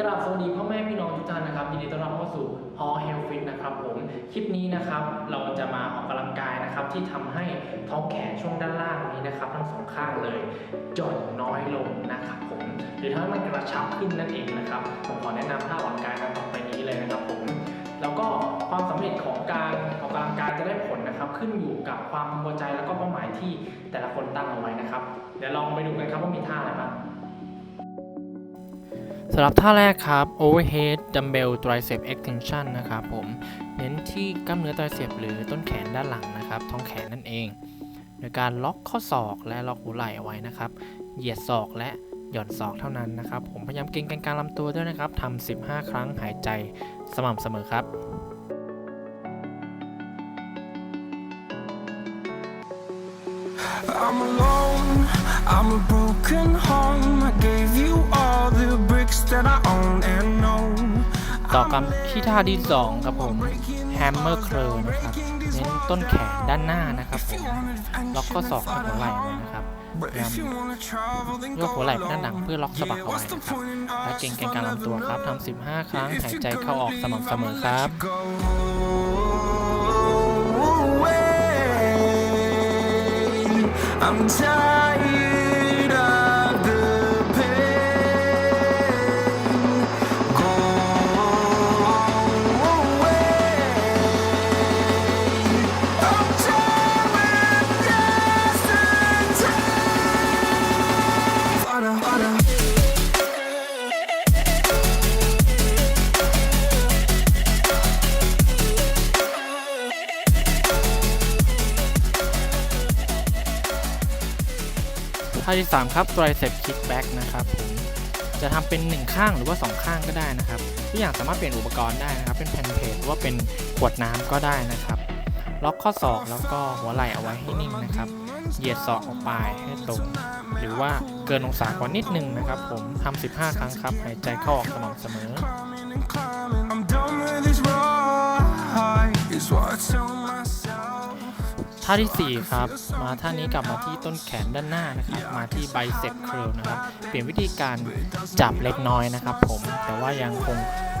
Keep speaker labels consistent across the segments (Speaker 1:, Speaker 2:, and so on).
Speaker 1: กราบสวัสดีพ่อแม่พี่น้องทุกท่านนะครับยินดีต้อนรับเข้าสู่ Hall Health Fit นะครับผมคลิปนี้นะครับเราจะมาออกกำลังกายนะครับที่ทำให้ท้องแขนช่วงด้านล่างนี้นะครับ ทั้งสองข้างเลยหย่อนน้อยลงนะครับผมหรือถ้ามันกระชับขึ้นนั่นเองนะครับผมขอแนะนำท่าออกกำลังกายต่อไปนี้เลยนะครับผมแล้วก็ความสำเร็จของการออกกำลังกายจะได้ผลนะครับ ขึ้นอยู่กับความพอใจแล้วก็เป้าหมายที่แต่ละคนตั้งเอาไว้นะครับเดี๋ยวลองไปดูกันครับว่ามีท่าอะไรบ้าง สำหรับท่าแรกครับ overhead dumbbell tricep extension นะครับผม เน้นที่กล้ามเนื้อ tricep หรือต้นแขนด้านหลังนะครับ ท้องแขนนั่นเอง โดยการล็อกข้อศอกและล็อกหัวไหล่เอาไว้นะครับ เหยียดศอกและหย่อนศอกเท่านั้นนะครับ ผมพยายามเกร็งกลางกลางลำตัวด้วยนะครับทำ15 ครั้งหายใจสม่ำเสมอครับ
Speaker 2: I'm alone, I'm a broken home.
Speaker 1: ต่อกันที่ท่าที่สองครับผม hammer curl นะครับเน้นต้นแขนด้านหน้านะครับผมล็อกข้อศอกกับหัวไหล่ไว้นะครับ
Speaker 2: But
Speaker 1: พยายาม
Speaker 2: if you wanna travel, then
Speaker 1: ยก
Speaker 2: go
Speaker 1: หัวไหล่ไปด้านหลัง
Speaker 2: alone.
Speaker 1: เพื่อล็อกสะบัก
Speaker 2: Yeah,
Speaker 1: เอาไว้
Speaker 2: what's the
Speaker 1: นะครับ
Speaker 2: point in
Speaker 1: และ
Speaker 2: us?
Speaker 1: เก่งแกงกลาง
Speaker 2: I'll
Speaker 1: ลำตัว
Speaker 2: never
Speaker 1: ครับ
Speaker 2: know.
Speaker 1: ทำ15 ครั้ง
Speaker 2: If
Speaker 1: หาย
Speaker 2: you're
Speaker 1: ใจเข้าออก
Speaker 2: gonna
Speaker 1: สม่ำเสมอ
Speaker 2: leave,
Speaker 1: ครับ
Speaker 2: I'ma let you go away. I'm tired
Speaker 1: ท่าที่ 3 ครับ tricep kickback นะครับผมจะทำเป็น 1 ข้างหรือว่า 2 ข้างก็ได้นะครับทุกอย่างสามารถเปลี่ยนอุปกรณ์ได้นะครับ เป็นแผ่นเพจหรือว่าเป็นขวดน้ำก็ได้นะครับ ล็อกข้อศอกแล้วก็หัวไหล่เอาไว้ให้นิ่งนะครับ เหยียดศอกออกไปให้ตรง หรือว่าเกินองศากว่านิดนึงนะครับ ผมทำ15 ครั้งครับ หายใจเข้าออกสม่ำเสมอ ท่าที่ 4 ครับ มาท่านี้กลับมาที่ต้นแขนด้านหน้านะครับ มาที่ bicep curl นะครับ เปลี่ยนวิธีการจับเล็กน้อยนะครับผม แต่ว่ายังคง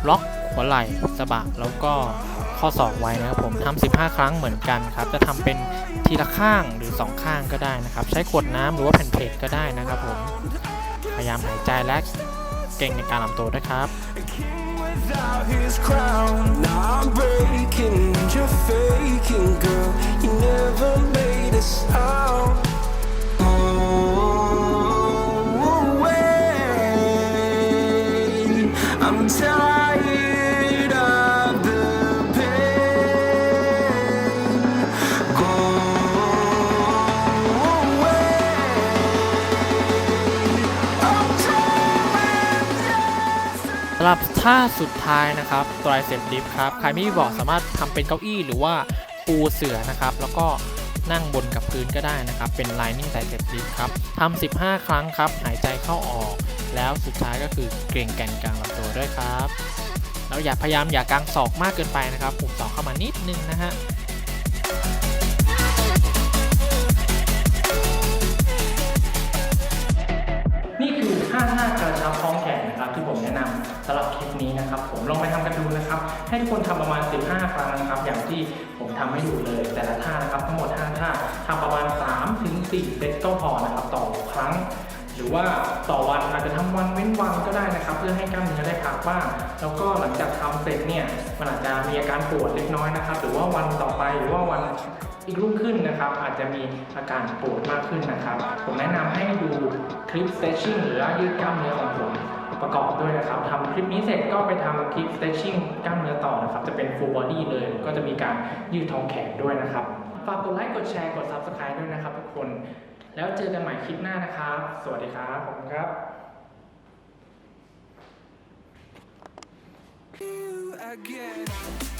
Speaker 1: ล็อกหัวไหล่สะบักแล้วก็ข้อศอกไว้นะครับผมทำ15 ครั้งเหมือนกันครับ จะทำเป็นทีละข้างหรือ 2 ข้างก็ได้นะครับ ใช้ขวดน้ำหรือว่าแผ่นเพลทก็ได้นะครับผม พยายามหายใจและเก่งในการลำตัวด้วยครับ
Speaker 2: without his crown. Now I'm breaking you're faking, girl.
Speaker 1: สำหรับท่าสุดท้ายนะครับ tricep dip ครับ ใครไม่มีเบาะสามารถทำเป็นเก้าอี้หรือว่าปูเสื่อนะครับ แล้วก็นั่งบนกับพื้นก็ได้นะครับ เป็น lining tricep dip ครับทำ15 ครั้งครับ หายใจเข้าออก แล้วสุดท้ายก็คือเกรงแกนกลางลำตัวด้วยครับแล้วอย่าพยายามอย่ากางศอกมากเกินไปนะครับปุ่มศอกเข้ามานิดนึงนะฮะนี่คือ5ท่ากระชับท้องแขนนะครับ ที่ผมแนะนำสำหรับคลิปนี้นะครับ ผมลองไปทำกันดูนะครับ ให้ทุกคนทำประมาณ 15 ครั้งนะครับ อย่างที่ผมทำให้ดูเลย แต่ละท่านะครับ ทั้งหมด5ท่าทำประมาณ3ถึง4เซตก็พอนะครับ ต่อครั้ง หรือว่าต่อวันอาจจะทำวันเว้นวันก็ได้นะครับ เพื่อให้กล้ามเนื้อได้พักบ้างแล้วก็หลังจากทำเสร็จเนี่ยมันอาจจะมีอาการปวดเล็กน้อยนะครับ หรือว่าวันต่อไปหรือว่าวันอีกรุ่งขึ้นนะครับ อาจจะมีอาการปวดมากขึ้นนะครับ ผมแนะนำให้ดูคลิป stretching หรือยืดกล้ามเนื้อของผมประกอบด้วยนะครับทำคลิปนี้เสร็จก็ไปทำคลิป stretching กล้ามเนื้อต่อนะครับ จะเป็น full body เลย ก็จะมีการยืดท้องแขนด้วยนะครับ ฝากกดไลค์ กดแชร์ กด subscribe ด้วยนะครับทุกคน แล้วเจอกันใหม่คลิปหน้านะครับ สวัสดีครับขอบคุณครับ
Speaker 2: again.